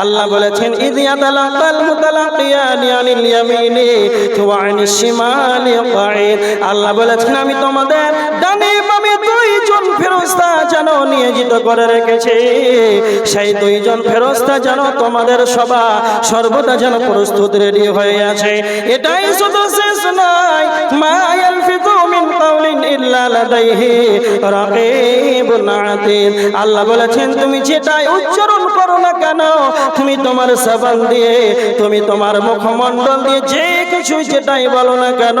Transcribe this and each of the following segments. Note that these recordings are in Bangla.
আল্লাহ বলেছেন আল্লাহ বলেছেন, আমি তোমাদের করে রেখেছি। সেই দুইজন তোমাদের সভা সর্বদা যেন প্রস্তুত রেডি হয়ে আছে। এটাই শুধু নয় মা কাউলিন ইল্লা লাদাইহি আল্লাহ বলেছেন, তুমি যেটাই উচ্চারণ করো না কেন, তুমি তোমার সাবান দিয়ে, তুমি তোমার মুখমণ্ডল দিয়ে যে কিছু যেটাই বলো না কেন,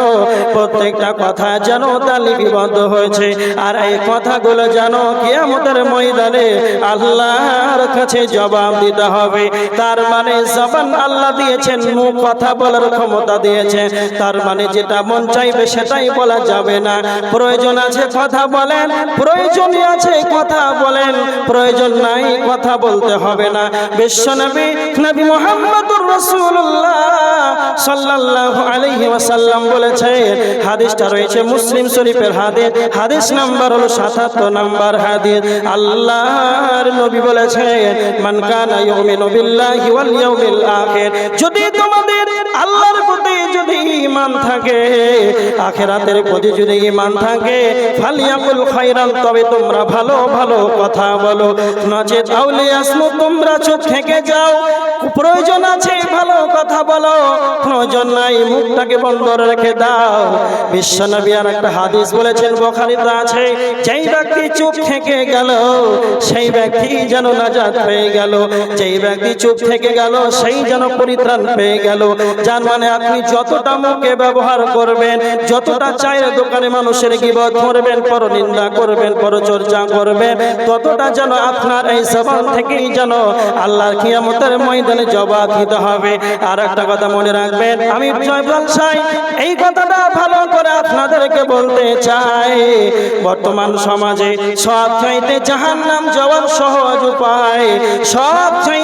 প্রত্যেকটা কথা যেন তা লিপিবদ্ধ হয়েছে। আর এই কথাগুলো যেন কিয়ামতের ময়দানে আল্লাহর কাছে জবাব দিতে হবে। তার মানে জবান আল্লাহ দিয়েছেন, মুখ কথা বলার ক্ষমতা দিয়েছেন। তার মানে যেটা মন চাইবে সেটাই বলা যাবে না। প্রয়োজন আছে কথা বলেন, প্রয়োজনই আছে কথা বলেন। প্রয়োজন নাই কথা বলতে হবে না। বিশ্বনবী নবী মুহাম্মদুর রাসূলুল্লাহ সাল্লাল্লাহু আলাইহি ওয়াসাল্লাম বলেছেন হাদিসটা রয়েছে মুসলিম হাদিস। হাদিস নাম্বার হলো 77 নাম্বার হাদিস। আল্লাহর নবী বলেছেন যদি তোমাদের আল্লাহর প্রতি যদি ইমান থাকে, আখিরাতের প্রতি যদি ঈমান থাকে, ফালিয়াকুল খায়রান, তবে তোমরা ভালো ভালো কথা বলো। নচেত আউলিয়া আসমু, তোমরা চুপ থেকে যাও। প্রয়োজন আছে ভালো কথা বলো। প্রয়োজন নাই, মুখটাকে বন্ধ রেখে দাও। বিশ্বনবী আর একটা হাদিস বলেছেন, বোখারিতে আছে, যেই ব্যক্তি চুপ থেকে গেল, সেই ব্যক্তি যেন নাজাত পেয়ে গেল। যেই ব্যক্তি চুপ থেকে গেল, সেই যেন পরিত্রাণ পেয়ে গেল। যার মানে আপনি যতটা মুখে ব্যবহার করবেন, যতটা চায়ের দোকানে মানুষের গিবত করবেন পরনিন্দা করবেন, পরচর্চা করবেন, ততটা যেন আপনার এই জবান থেকেই যেন আল্লাহর কিয়ামতের ময়দানে জবাব দিতে হবে। আর একটা কথা মনে রাখবেন, আমি জয়পাল সাই এই কথাটা ভালো করে আপনাদেরকে বলতে চাই। বর্তমান সমাজে সব চাইতে জাহান্নাম যাওয়ার সহজ উপায়, সব সহজ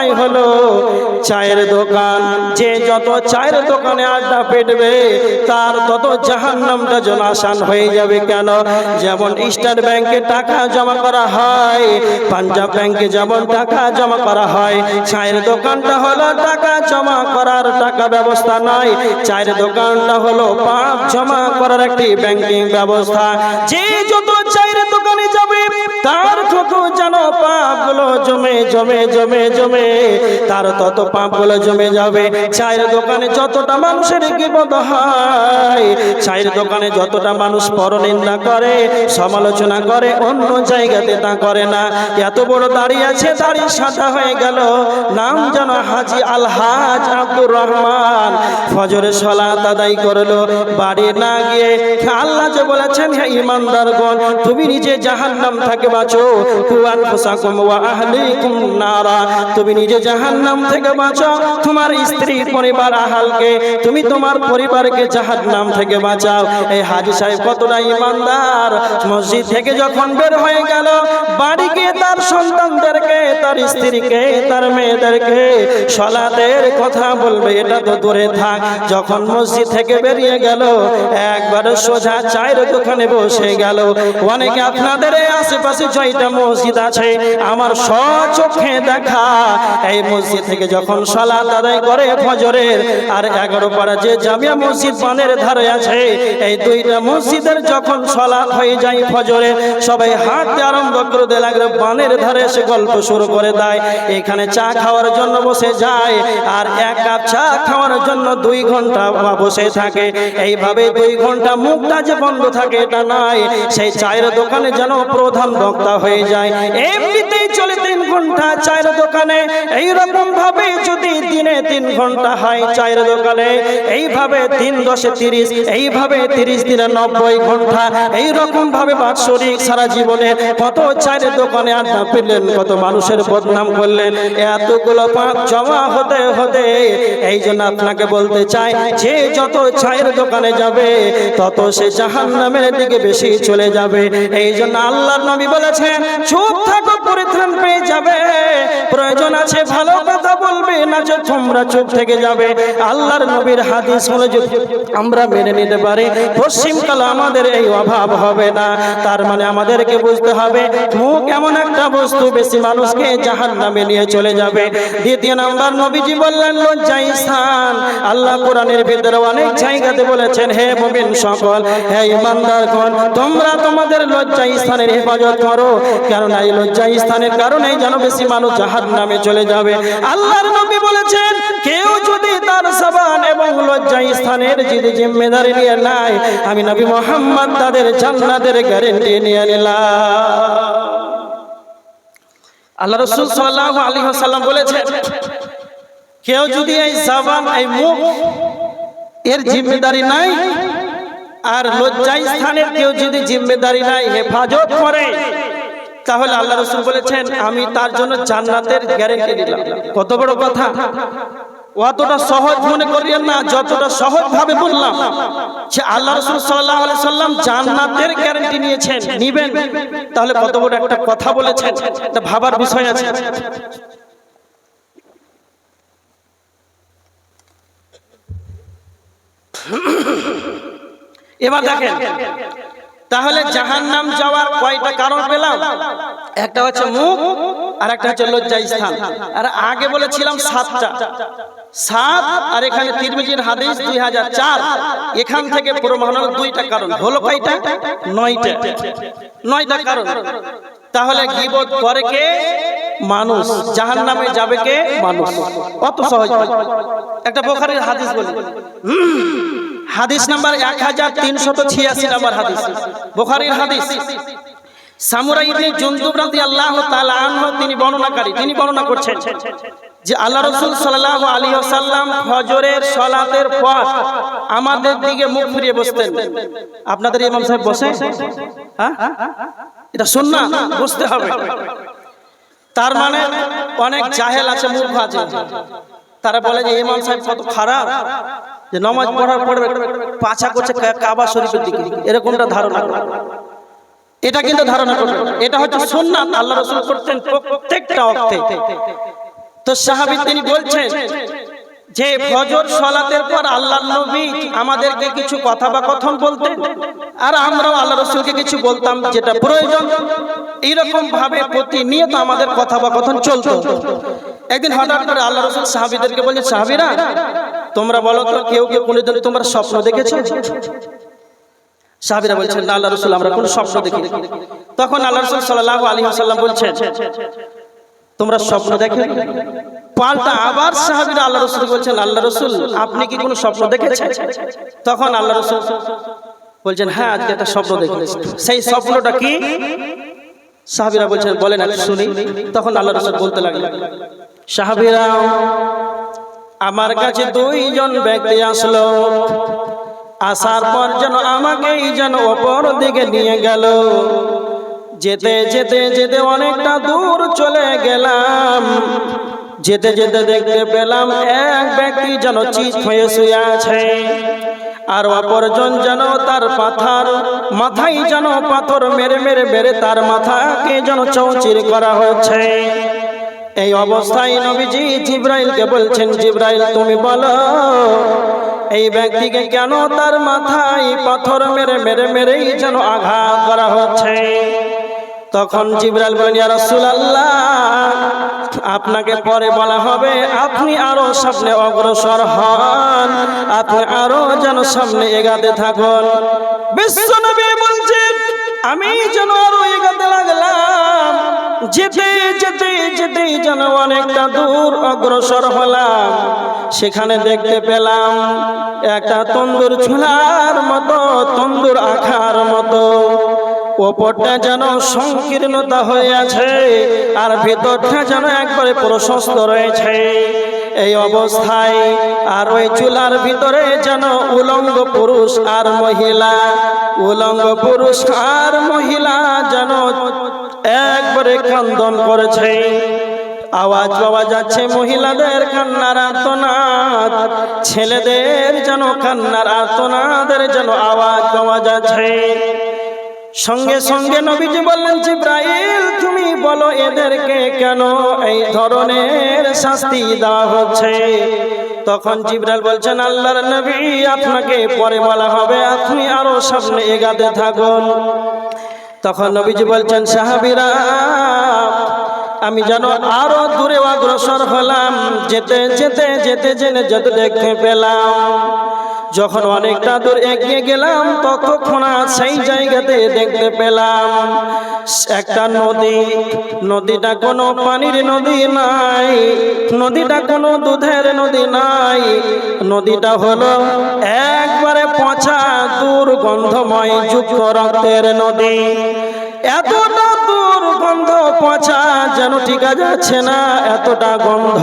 উপায় হলো চায়ের দোকান। যে যত চায়ের দোকানে আড্ডা পেটবে তার তত জাহান্নামটা যেন আসান হয়ে যাবে কেন? যেমন স্টেট ব্যাংকে টাকা জমা করা হয় পাঞ্জাব ব্যাংকে যেমন টাকা জমা করা হয়, চায়ের দোকানটা হলো টাকা জমা করার টাকা ব্যবস্থা নয় চায়ের দোকানটা হলো পাপ জমা করার একটি ব্যাংকিং ব্যবস্থা। যে যত চায়ের দোকানে যাবে তার তত যেন পাপগুলো জমে জমে জমে জমে, তার তত পাপগুলো জমে যাবে। চায়ের দোকানে যতটা মানুষের বিপদ হয়, চায়ের দোকানে যতটা মানুষ পরনিন্দা করে, সমালোচনা করে, অন্য জায়গাতে তা করে না। এত বড় দাঁড়িয়ে আছে, দাড়ি সাদা হয়ে গেল। নাম যেন হাজি আলহাজ আব্দুর রহমান। ফজরে সলা আদায় করল। বাড়ি না গিয়ে আল্লাহ যে বলেছেন হ্যাঁ ইমানদারগণ, তুমি নিজে জাহান্নাম থেকে বাঁচো। কুয়ান ফুসাকুম ওয়া আহলিকুম নারা। তুমি নিজে জাহান্নাম থেকে বাঁচো। তোমার স্ত্রী পরিবার আহালকে, তুমি তোমার পরিবারকে জাহান্নাম থেকে বাঁচাও। এই হাজি সাহেব কতটা ইমানদার। মসজিদ থেকে যখন বের হয়ে গেল বাড়ি তার সন্তানদেরকে, তার স্ত্রীকে, তার মেয়েদেরকে সলাতের কথা বলবে। এটা তো দূরে থাক। যখন মসজিদ থেকে বেরিয়ে গেল, একবারে সোজা চায়ের দোকানে বসে গেল। অনেকে আপনাদের এই আশেপাশে ছয়টা মসজিদ আছে, আমার স্বচক্ষে দেখা। এই মসজিদ থেকে যখন সলাত আদায় করে ফজরের, আর এগারো পাড়া যে জামিয়া মসজিদ পানের ধারে আছে, এই দুইটা মসজিদের যখন সলাত হয়ে যায় ফজরে সবাই হাঁটতে আরম্ভ করে দিয়ে, লাগল বানের ধারে এসে গল্প শুরু করে দেয়। এখানে চা খাওয়ার জন্য বসে যায়, আর এক কাপ চা খাওয়ার জন্য দুই ঘণ্টা বসে থাকে। এইভাবে দুই ঘণ্টা মুখটা যে বন্ধ থাকে, এটা নাই। সেই চায়ের দোকানে যেন প্রধান বক্তা হয়ে যায়। এমনিতেই চলে তিন ঘণ্টা চায়ের দোকানে। এইরকম ভাবে যদি দিনে তিন ঘণ্টা হয় চায়ের দোকানে, এইভাবে তিন দশে তিরিশ, এইভাবে তিরিশ দিনে নব্বই ঘণ্টা, এইরকম ভাবে বাৎসরিক সারা জীবনে কত চায়ের দোকানে আড্ডা পেলেন, কত মানুষের বদনাম করলেন, এতগুলো পাঁচ জমা হতে হতে এই জন্য আপনাকে বলতে চাই, যে যত চায়ের দোকানে যাবে, তত সে জাহান নামের দিকে বেশি চলে যাবে। এই জন্য আল্লাহর নবী বলেছেন চুপ থাকো, পরিত্রাণ পেয়ে যাবে। প্রয়োজন আছে, ভালো কথা বলবে, না যে তোমরা চুপ থেকে যাবে। আল্লাহর নবীর হাদিস হলো যদি আমরা মেনে নিতে পারি পশ্চিমকালে আমাদের এই অভাব হবে না। তার মানে আমাদেরকে বুঝতে হবে, মুখ এমন একটা বস্তু, বেশি মানুষকে জাহান নামে নিয়ে চলে যাবে। দ্বিতীয় নাম্বার, নবীজি বললেন লজ্জাই স্থান। আল্লাহ কোরআনের ভিতরে অনেক জায়গাতে বলেছেন, হে মুমিন সকল, হে ইমানদারগণ, তোমরা তোমাদের লজ্জাই স্থানের হেফাজত করো কেননা এই লজ্জাই স্থানের কারণেই যেন বেশি মানুষ জাহান নামে চলে যাবে। আল্লাহর নবী বলেছেন, কেউ যদি তার সাবান এবং লজ্জাই স্থানের যদি জিম্মেদারি নিয়ে নাই আমি নবী মোহাম্মদ তাদের জান্নাতের গ্যারেন্টি নিয়ে নিলাম। আল্লাহ রসুল সাল্লাহ আলী সাল্লাম বলেছেন, কেউ যদি এই সাবান এই মুখ এর জিম্মেদারি নাই আর লজ্জাই স্থানের কেউ যদি জিম্মেদারি নাই, হেফাজত করে। তাহলে আল্লাহ রসুল বলেছেন, আমি তার জন্য জান্নাতের গ্যারেন্টি দিলাম। কত বড় কথা। অতটা সহজ মনে করিয়েন না, যতটা সহজ ভাবে বললাম। সে আল্লাহ রসুল সাল্লাহ সাল্লাম জান্নাতের গ্যারেন্টি নিয়েছেন, নিবেন। তাহলে কত বড় একটা কথা বলেছেন। এটা ভাবার বিষয় আছে। এবার দেখেন, তাহলে জাহান নাম যাওয়ার কয়টা কারণ পেলাম? একটা হচ্ছে মুখ, আর একটা হচ্ছে লজ্জা স্থান। আর আগে বলেছিলাম সাতটা। সাত আর এখানে তিরমিজির হাদিস দুই হাজার চার। এখান থেকে প্রমাণ দুইটা কারণ। হলো কয়টা? নয়টা। নয়টা কারণ। তাহলে গিবত করে কে? মানুষ। জাহান নামে যাবে কে? মানুষ। অত সহজ। একটা বোখারির হাদিস বলি। হাদিস নাম্বার এক হাজার তিনশত ছিয়াশি নাম্বার হাদিস। বোখারির হাদিস। তিনি বর্ণনাকারী, তিনি বর্ণনা করছেন যে আল্লাহ ফজরের আমাদের দিকে মুখ বসতেন। আপনাদের ইমাম সাহেব বসে? হ্যাঁ? এটা বুঝতে হবে। তার মানে অনেক জাহেল আছে, মূর্খ আছে। তারা বলে যে ইমাম সাহেব কত খারাপ। যে নামাজ পড়ার পরে পাছা করছে কাবা শরীফের দিকে। এরকমটা ধারণা করে। এটা কিন্তু ধারণা করবে এটা হচ্ছে সুন্নাত। আল্লাহ রাসূল করতেন প্রত্যেকটা অর্থে। তো সাহাবী তিনি বলছেন যে ফজর সালাতের পর আল্লাহ নবী আমাদেরকে কিছু কথা বা কথন বলতেন আর আমরাও আল্লাহ রসুলকে কিছু বলতাম যেটা প্রয়োজন। এইরকম ভাবে প্রতিনিয়ত আমাদের কথা বা কথন চলতো। একদিন হঠাৎ করে আল্লাহ রসুল সাহাবিদেরকে বলছে সাহাবিরা, তোমরা বলো তো কেউ কেউ কোনোদিন তোমরা স্বপ্ন দেখেছ? সাহাবিরা বলছেন, না, আল্লাহ রসুল, আমরা কোন স্বপ্ন দেখি তখন আল্লাহ রসুল সাল্লাহ আলী সাল্লাম বলছেন, তোমরা স্বপ্ন দেখে পাল্টা আবার সাহাবিরা আল্লাহ রসুল বলছেন, আল্লাহ রসুল, আপনি কি কোনো স্বপ্ন দেখেছেন? তখন আল্লাহ রসুল বলছেন হ্যাঁ আজকে একটা স্বপ্ন দেখেছি। সেই স্বপ্নটা কি? সাহাবিরা বলছেন, বলেন শুনি। তখন আল্লাহ রসুল বলতে লাগলেন সাহাবিরা আমার কাছে দুইজন ব্যক্তি আসলো। আসার পর যেন আমাকেই যেন অপর দিকে নিয়ে গেল। যেতে যেতে যেতে অনেকটা দূর চলে গেলাম। যেতে যেতে দেখতে পেলাম এক ব্যক্তি যেন চিত হয়ে শুয়ে আছে। আর অপরজন যেন তার পাথার মাথায় যেন পাথর মেরে মেরে মেরে তার মাথাকে যেন চৌচির করা হচ্ছে। এই অবস্থায় নবীজি জিব্রাইলকে বলছেন, জিব্রাইল, তুমি বলো, এই ব্যক্তিকে কেন তার মাথায় পাথর মেরে মেরে, মেরেই যেন আঘাত করা হচ্ছে? তখন জিব্রাইল বলেন, ইয়া রাসূলুল্লাহ, আপনাকে পরে বলা হবে, আপনি আরও সামনে অগ্রসর হন, আপনি আরও যেন সামনে এগাতে থাকুন। বিশ্বনবী বলছেন, আমি যেন আরও এগাতে লাগলাম যেতে যেতে যেতে যেন অনেকটা দূর অগ্রসর হলাম। সেখানে দেখতে পেলাম একটা তন্দুর ছোলার মতো, তন্দুর আখার মতো। ওপরটা যেন সংকীর্ণতা হয়ে আছে আর ভেতরটা যেন একবারে প্রশস্ত রয়েছে। এই অবস্থায় আর ওই চুলার ভিতরে যেন উলঙ্গ পুরুষ আর মহিলা, উলঙ্গ পুরুষ আর মহিলা যেন একবারে কান্দন করেছে। আওয়াজ পাওয়া যাচ্ছে মহিলাদের কান্নার আর্তনাদ। ছেলেদের যেন কান্নার আর্তনাদের যেন আওয়াজ পাওয়া যাচ্ছে। সঙ্গে সঙ্গে নবীজি বললেন, জিব্রাইল, তুমি বলো এদেরকে কেন এই ধরনের শাস্তি দেওয়া হচ্ছে? তখন জিব্রাইল বলছেন, আল্লাহর নবী, আপনাকে পরে বলা হবে। আপনি আরও সামনে এগাতে থাকুন। তখন নবীজি বলছেন, সাহাবিরা, আমি যেন আরও দূরে অগ্রসর হলাম, যেতে যেতে যেতে, জেনে যেতে দেখতে পেলাম। যখন অনেকটা দূর এগিয়ে গেলাম, ততক্ষণ সেই জায়গাতে দেখতে পেলাম। একটা নদী, নদীটা কোনো পানির নদী নাই, নদীটা কোনো দুধের নদী নাই, নদীটা হলো একবারে দুর্গন্ধময় যুক্ত রক্তের নদী। এতটা দুর্গন্ধ পচা যেন টিকা যাচ্ছে না, এতটা গন্ধ।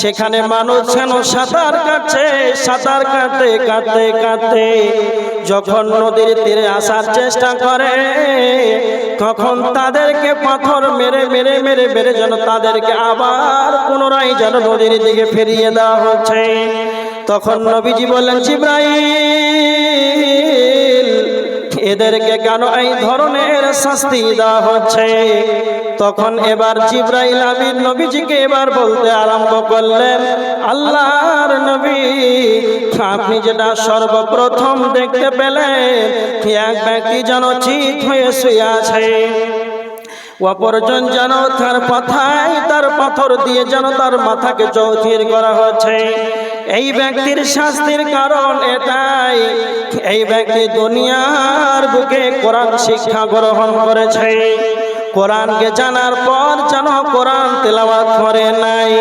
সেখানে মানুষ যেন সাঁতার কাটছে, সাঁতার কাটতে কাটতে কাটতে। যখন নদীর তীরে আসার চেষ্টা করে, তখন তাদেরকে পাথর মেরে মেরে মেরে মেরে যেন তাদেরকে আবার পুনরায় যেন নদীর দিকে ফিরিয়ে দেওয়া হচ্ছে। তখন নবীজি বললেন, জিব্রাইল, এদেরকে কেন এই ধরনের শাস্তি দেওয়া হচ্ছে? তখন এবার জিব্রাইল আমিন নবীজিকে এবার বলতে আরম্ভ করলেন, আল্লাহর নবী, আপনি যেটা সর্বপ্রথম দেখতে পেলেন, এক ব্যক্তি যেন চিত হয়ে শুয়ে আছে। অপরজন যেন তার পাথায় তার পাথর দিয়ে যেন তার মাথাকে চৌথির করা হচ্ছে। এই ব্যক্তির শাস্তির কারণ এটাই। এই ব্যক্তি দুনিয়ার বুকে কোরআন শিক্ষা গ্রহণ করেছে। কোরআনকে জানার পর যেন কোরআন তেলাওয়াত করে নাই।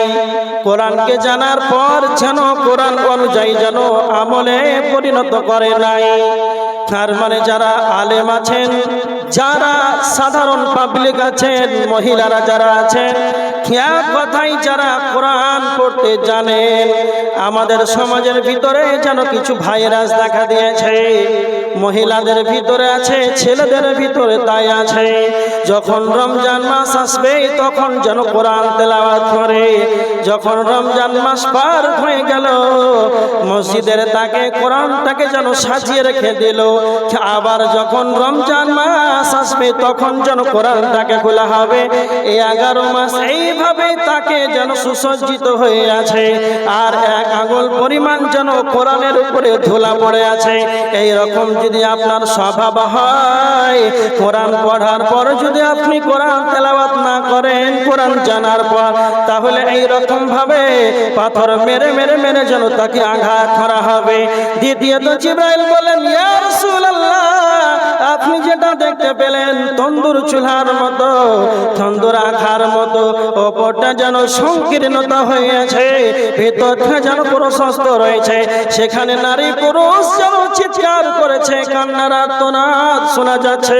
কোরআনকে জানার পর যেন কোরআন অনুযায়ী যেন আমলে পরিণত করে নাই। তার মানে যারা আলেম আছেন, যারা সাধারণ পাবলিক আছেন, মহিলারা যারা আছেন কথাই যারা কোরআন পড়তে জানেন, আমাদের সমাজের ভিতরে যেন কিছু ভাইরাস দেখা দিয়েছে, মহিলাদের ভিতরে আছে, ছেলেদের ভিতরে তাই আছে যখন রমজান মাস আসবে, তখন যেন কোরআন তেলাওয়াত করে। যখন রমজান মাস পার হয়ে গেল, মসজিদের তাকে কোরআনটাকে যেন সাজিয়ে রেখে দিল। আবার যখন রমজান মাস আসবে, তখন যেন কোরআনটাকে খোলা হবে। এই এগারো মাস এইভাবে তাকে যেন সুসজ্জিত হয়ে আছে। আর এক আগল পরিমাণ যেন কোরআনের উপরে ধুলা পড়ে আছে। এই রকম যদি আপনার স্বভাব হয়, কোরআন পড়ার পর যদি আপনি কোরআন তেলাওয়াত না করেন, কোরআন জানার পর, তাহলে এই রকম ভাবে পাথর মেরে মেরে মেরে যেন তাকে আঘাত করা হবে। দ্বিতীয়ত জিব্রাইল বলেন ইয়া রাসূলুল্লাহ আপনি যেটা দেখতে পেলেন, তন্দুর চুলার মতো, তন্দুর আখার মতো, ওপরটা যেন সংকীর্ণতা হয়েছে, ভেতরটা যেন প্রশস্ত রয়েছে, সেখানে নারী পুরুষ যেন চিৎকার করেছে, কান্নার আর্তনাদ শোনা যাচ্ছে।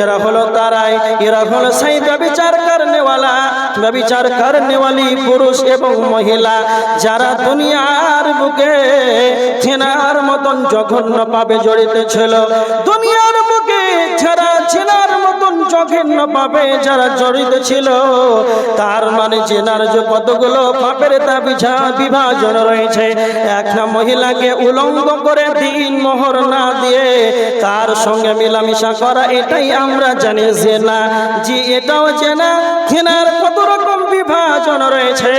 এরা হলো তারাই, এরা হলো সেই ব্যবিচার করনেওয়ালা ব্যবিচার করনেওয়ালি পুরুষ এবং মহিলা, যারা দুনিয়ার বুকে চেনার মতন জঘন্য পাবে জড়িত ছিল। দুনিয়ার জঘন্য পাবে যারা জড়িত ছিল, তার মানে চেনার যে কতগুলো পাপের তা বিছা বিভাজন রয়েছে একটা মহিলাকে উলঙ্গ করে দিন মোহর না দিয়ে তার সঙ্গে মিলামিশা করা, এটাই আমরা জানি যে না জি এটাও জেনা থেনার কত বিভাজন রয়েছে।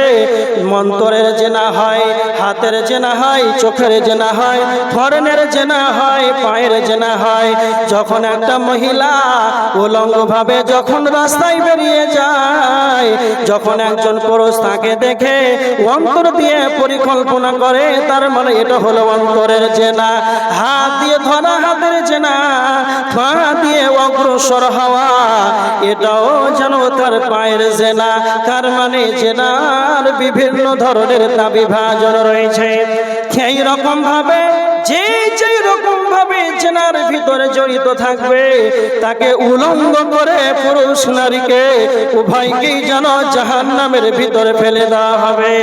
মন্তরের জেনা হয়, হাতের জেনা হয়, চোখের জেনা হয় ধরনের জেনা হয়, পায়ের জেনা হয়। যখন একটা মহিলা উলঙ্গভাবে যখন রাস্তায় বেরিয়ে যায়, যখন একজন পুরুষ তাকে দেখে অন্তর দিয়ে পরিকল্পনা করে, তার মানে এটা হলো অন্তরের জেনা। হাত দিয়ে ধরা হাতের জেনা। পা দিয়ে অগ্রসর হওয়া, এটাও যেন তার পায়ের জেনা। তার মানে জেনার বিভিন্ন ধরনের তা বিভাজন রয়েছে। সেই রকম ভাবে, যে যে রকম ভাবে জেনার ভিতরে জড়িত থাকবে, তাকে উলঙ্গ করে পুরুষ নারীকে উভয়কেই যেন জাহান নামের ভিতরে ফেলে দেওয়া হবে।